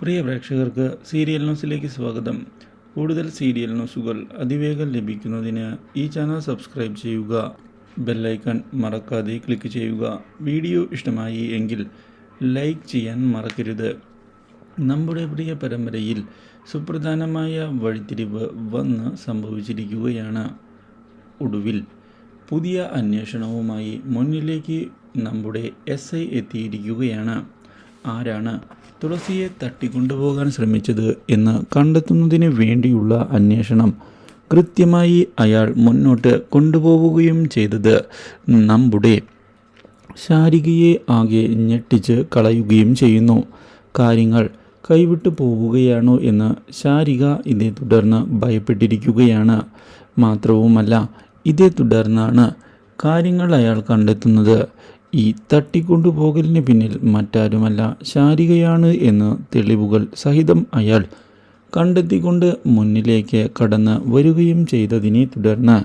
പ്രിയ പ്രേക്ഷകർക്ക് സീരിയൽ ന്യൂസിലേക്ക് സ്വാഗതം. കൂടുതൽ സീരിയൽ ന്യൂസുകൾ അതിവേഗം ലഭിക്കുന്നതിന് ഈ ചാനൽ സബ്സ്ക്രൈബ് ചെയ്യുക. ബെല്ലൈക്കൺ മറക്കാതെ ക്ലിക്ക് ചെയ്യുക. വീഡിയോ ഇഷ്ടമായി എങ്കിൽ ലൈക്ക് ചെയ്യാൻ മറക്കരുത്. നമ്മുടെ പ്രിയ പരമ്പരയിൽ സുപ്രധാനമായ വഴിത്തിരിവ് വന്ന് സംഭവിച്ചിരിക്കുകയാണ്. ഒടുവിൽ പുതിയ അന്വേഷണവുമായി മുന്നിലേക്ക് നമ്മുടെ എസ് ഐ എത്തിയിരിക്കുകയാണ്. ആരാണ് തുളസിയെ തട്ടിക്കൊണ്ടുപോകാൻ ശ്രമിച്ചത് എന്ന് കണ്ടെത്തുന്നതിന് വേണ്ടിയുള്ള അന്വേഷണം കൃത്യമായി അയാൾ മുന്നോട്ട് കൊണ്ടുപോവുകയും ചെയ്തത് നമ്മുടെ ശാരികയെ ആകെ ഞെട്ടിച്ച് കളയുകയും ചെയ്യുന്നു. കാര്യങ്ങൾ കൈവിട്ടു പോവുകയാണോ എന്ന് ശാരിക ഇതേ തുടർന്ന് ഭയപ്പെട്ടിരിക്കുകയാണ്. മാത്രവുമല്ല ഇതേ തുടർന്നാണ് കാര്യങ്ങൾ അയാൾ കണ്ടെത്തുന്നത്. ഈ തട്ടിക്കൊണ്ടുപോകലിന് പിന്നിൽ മറ്റാരുമല്ല ശാരികയാണ് എന്ന് തെളിവുകൾ സഹിതം അയാൾ കണ്ടെത്തിക്കൊണ്ട് മുന്നിലേക്ക് കടന്ന് വരികയും ചെയ്തതിനെ തുടർന്ന്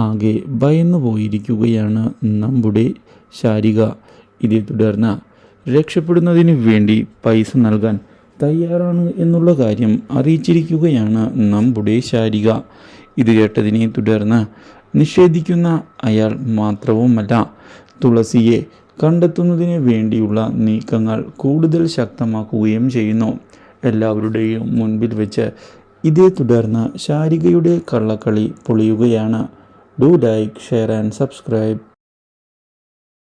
ആകെ ഭയന്നു പോയിരിക്കുകയാണ് നമ്മുടെ ശാരിക. ഇതേ തുടർന്ന് രക്ഷപ്പെടുന്നതിന് വേണ്ടി പൈസ നൽകാൻ തയ്യാറാണ് എന്നുള്ള കാര്യം അറിയിച്ചിരിക്കുകയാണ് നമ്മുടെ ശാരിക. ഇത് കേട്ടതിനെ തുടർന്ന് നിഷേധിക്കുന്ന അയാൾ മാത്രവുമല്ല തുളസിയെ കണ്ടെത്തുന്നതിന് വേണ്ടിയുള്ള നീക്കങ്ങൾ കൂടുതൽ ശക്തമാക്കുകയും ചെയ്യുന്നു. എല്ലാവരുടെയും മുൻപിൽ വെച്ച് ഇതേ തുടർന്ന് ശാരികയുടെ കള്ളക്കളി പൊളിയുകയാണ്. Do like share and subscribe